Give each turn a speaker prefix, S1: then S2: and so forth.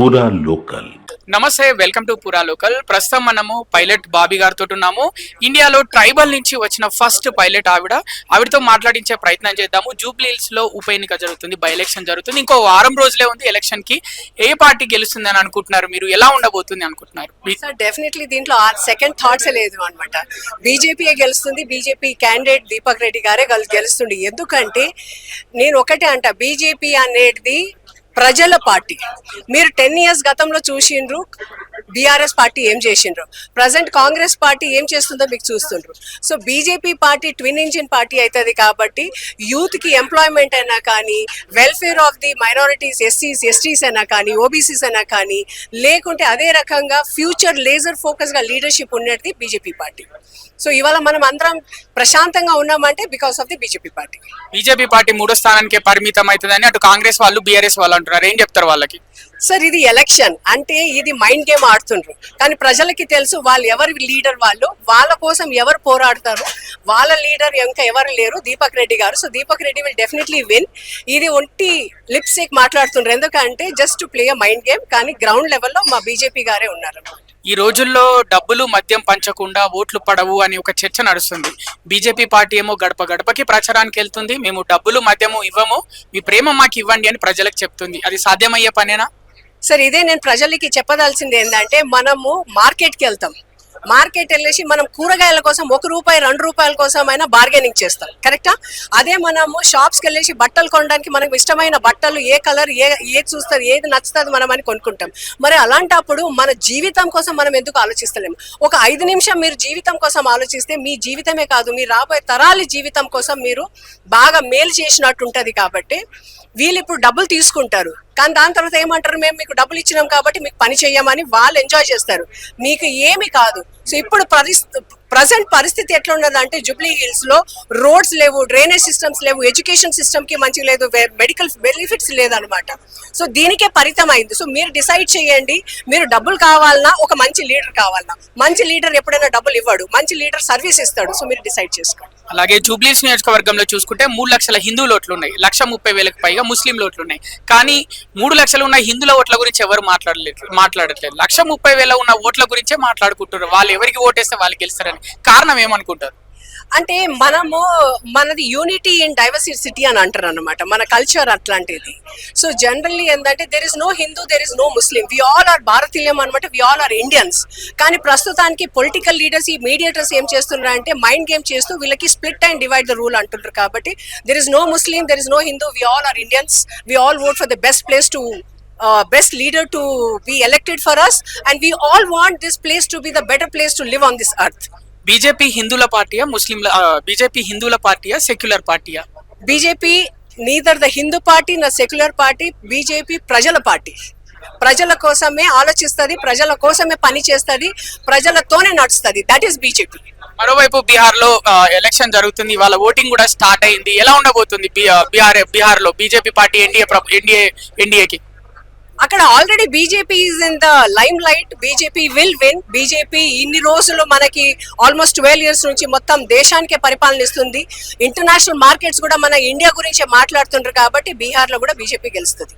S1: పూరా లోకల్
S2: నమస్తే welcome to పురా లోకల్ ప్రస్తుతం మనము పైలట్ బాబీ గారితో ఉన్నాము. ఇండియాలో ట్రైబల్ నుంచి వచ్చిన ఫస్ట్ పైలట్ ఆవిడ. ఆవిడతో మాట్లాడించే ప్రయత్నం చేద్దాము. జూబ్లీహిల్స్లో ఉప ఎన్నిక జరుగుతుంది బై ఎలక్షన్ జరుగుతుంది. ఇంకో వారం రోజులే ఉంది ఎలక్షన్కి. ఏ పార్టీ గెలుస్తుంది అని అనుకుంటున్నారు మీరు? ఎలా ఉండబోతుంది అనుకుంటున్నారు?
S3: డెఫినెట్లీ దీంట్లో సెకండ్ థాట్స్ లేదు అనమాట బీజేపీయే గెలుస్తుంది బీజేపీ క్యాండిడేట్ దీపక్ రెడ్డి గారే గెలు- గెలుస్తుంది. ఎందుకంటే నేను ఒకటే అంట బీజేపీ అనేది ప్రజల పార్టీ. మీరు టెన్ ఇయర్స్ గతంలో చూసిండ్రు బీఆర్ఎస్ పార్టీ ఏం చేసిండ్రు? ప్రజెంట్ కాంగ్రెస్ పార్టీ ఏం చేస్తుందో మీకు చూస్తుండ్రు. So BJP party twin engine party అవుతుంది కాబట్టి యూత్కి ఎంప్లాయ్మెంట్ అయినా కానీ వెల్ఫేర్ ఆఫ్ ది మైనారిటీస్ ఎస్సీస్ ఎస్టీస్ అయినా కానీ ఓబీసీస్ అయినా కానీ లేకుంటే అదే రకంగా ఫ్యూచర్ లేజర్ ఫోకస్గా లీడర్షిప్ ఉండేది బీజేపీ పార్టీ. సో ఇవాళ మనం అందరం ప్రశాంతంగా ఉన్నామంటే because of the BJP party.
S2: BJP party మూడో స్థానానికి పరిమితం అవుతుందని అటు కాంగ్రెస్ వాళ్ళు బీఆర్ఎస్ వాళ్ళు అంటున్నారు. ఏం చెప్తారు వాళ్ళకి?
S3: సార్ ఇది ఎలక్షన్. అంటే ఇది మైండ్ గేమ్ ఆడుతుండ్రు. కానీ ప్రజలకి తెలుసు వాళ్ళు ఎవరి లీడర్ వాళ్ళు వాళ్ళ కోసం ఎవరు పోరాడతారు వాళ్ళ లీడర్ ఇంకా ఎవరు లేరు దీపక్ రెడ్డి గారు. So Deepak Reddy will definitely win ఇది ఒంటి లిప్స్టిక్ మాట్లాడుతుండ్రు. ఎందుకంటే just to play mind game కానీ గ్రౌండ్ లెవెల్లో మా బీజేపీ గారే ఉన్నారు
S2: ఈ రోజుల్లో డబ్బులు మద్యం పంచకుండా ఓట్లు పడవు అని ఒక చర్చ నడుస్తుంది. బీజేపీ పార్టీ ఏమో గడప గడపకి ప్రచారానికి వెళ్తుంది. మేము డబ్బులు మద్యము ఇవ్వము. మీ ప్రేమ మాకు ఇవ్వండి అని ప్రజలకు చెప్తుంది. అది సాధ్యమయ్యే పనేనా?
S3: సార్ ఇదే నేను ప్రజలకి చెప్పదలసింది ఏంటంటే మనము మార్కెట్కి వెళ్తాం. మార్కెట్ వెళ్ళేసి మనం కూరగాయల కోసం ఒక రూపాయి రెండు రూపాయల కోసం అయినా బార్గెనింగ్ చేస్తాం కరెక్టా అదే మనము షాప్స్కి వెళ్ళేసి బట్టలు కొనడానికి మనకు ఇష్టమైన బట్టలు ఏ కలర్ ఏ ఏది చూస్తారు ఏది నచ్చుతుంది మనం అని కొనుక్కుంటాం. మరి అలాంటప్పుడు మన జీవితం కోసం మనం ఎందుకు ఆలోచిస్తలేము? ఒక ఐదు నిమిషం మీరు జీవితం కోసం ఆలోచిస్తే మీ జీవితమే కాదు మీ రాబోయే తరాల జీవితం కోసం మీరు బాగా మేలు చేసినట్టు ఉంటుంది కాబట్టి వీళ్ళు ఇప్పుడు డబ్బులు తీసుకుంటారు. కానీ దాని తర్వాత ఏమంటారు? మేము మీకు డబ్బులు ఇచ్చినాం కాబట్టి మీకు పని చేయమని వాళ్ళు ఎంజాయ్ చేస్తారు. మీకు ఏమి కాదు. సో ఇప్పుడు ప్రతి ప్రజెంట్ పరిస్థితి ఎట్లా ఉన్నదంటే జూబ్లీ హిల్స్లో రోడ్స్ లేవు డ్రైనేజ్ సిస్టమ్స్ లేవు ఎడ్యుకేషన్ సిస్టమ్కి మంచి లేదు మెడికల్ బెనిఫిట్స్ లేదనమాట సో దీనికే పరితం అయింది సో మీరు డిసైడ్ చేయండి మీరు డబ్బులు కావాలన్నా ఒక మంచి లీడర్ కావాలన్నా. మంచి లీడర్ ఎప్పుడైనా డబ్బులు ఇవ్వడు మంచి లీడర్ సర్వీస్ ఇస్తాడు. సో మీరు డిసైడ్ చేసుకోండి.
S2: అలాగే జూబ్లీస్ నియోజకవర్గంలో చూసుకుంటే మూడు లక్షల హిందూ ఓట్లు ఉన్నాయి. లక్ష ముప్పై వేలకు పైగా ముస్లిం ఓట్లు ఉన్నాయి. కానీ మూడు లక్షలు ఉన్న హిందుల ఓట్ల గురించి ఎవరు మాట్లాడలేదు మాట్లాడట్లేదు. లక్ష ముప్పై వేల ఉన్న ఓట్ల గురించే మాట్లాడుకుంటున్నారు. వాళ్ళు ఎవరికి ఓటేస్తే వాళ్ళు గెలుస్తారని. కారణం ఏమనుకుంటారు?
S3: అంటే మనము మనది యూనిటీ ఇన్ డైవర్సిటీ అని అంటారు అనమాట మన కల్చర్ అట్లాంటిది. సో జనరల్లీ ఏంటంటే there is no Hindu there is no Muslim we all are భారతీయం అనమాట వి ఆల్ ఆర్ ఇండియన్స్ కానీ ప్రస్తుతానికి పొలిటికల్ లీడర్స్ ఈ మీడియేటర్స్ ఏం చేస్తున్నారు అంటే మైండ్ గేమ్ చేస్తూ వీళ్ళకి split and divide the rule అంటున్నారు కాబట్టి there is no Muslim there is no Hindu we all are Indians we all vote for the best place to best leader to be elected for us and we all want this place to be the better place to live on this earth
S2: BJP హిందువుల పార్టీయా ముస్లింల BJP హిందువుల పార్టీయా secular పార్టీయా?
S3: BJP neither the Hindu party nor secular party BJP ప్రజల party. ప్రజల కోసమే ఆలోచిస్తుంది ప్రజల కోసమే పని చేస్తుంది ప్రజలతోనే నడుస్తుంది. That is BJP.
S2: మరోవైపు బీహార్లో ఎలక్షన్ జరుగుతుంది వాళ్ళ ఓటింగ్ కూడా స్టార్ట్ అయింది. ఎలా ఉండబోతుంది బీహార్ బీహార్లో బీజేపీ పార్టీ ఎన్డీఏ ఎన్డీఏ ఎన్డీఏకి?
S3: అక్కడ already BJP is in the limelight BJP will win BJP ఇన్ని రోజులు మనకి ఆల్మోస్ట్ ట్వెల్వ్ ఇయర్స్ నుంచి మొత్తం దేశానికే పరిపాలనిస్తుంది ఇంటర్నేషనల్ మార్కెట్స్ కూడా మన ఇండియా గురించే మాట్లాడుతుండ్రు కాబట్టి బీహార్లో కూడా బీజేపీ గెలుస్తుంది.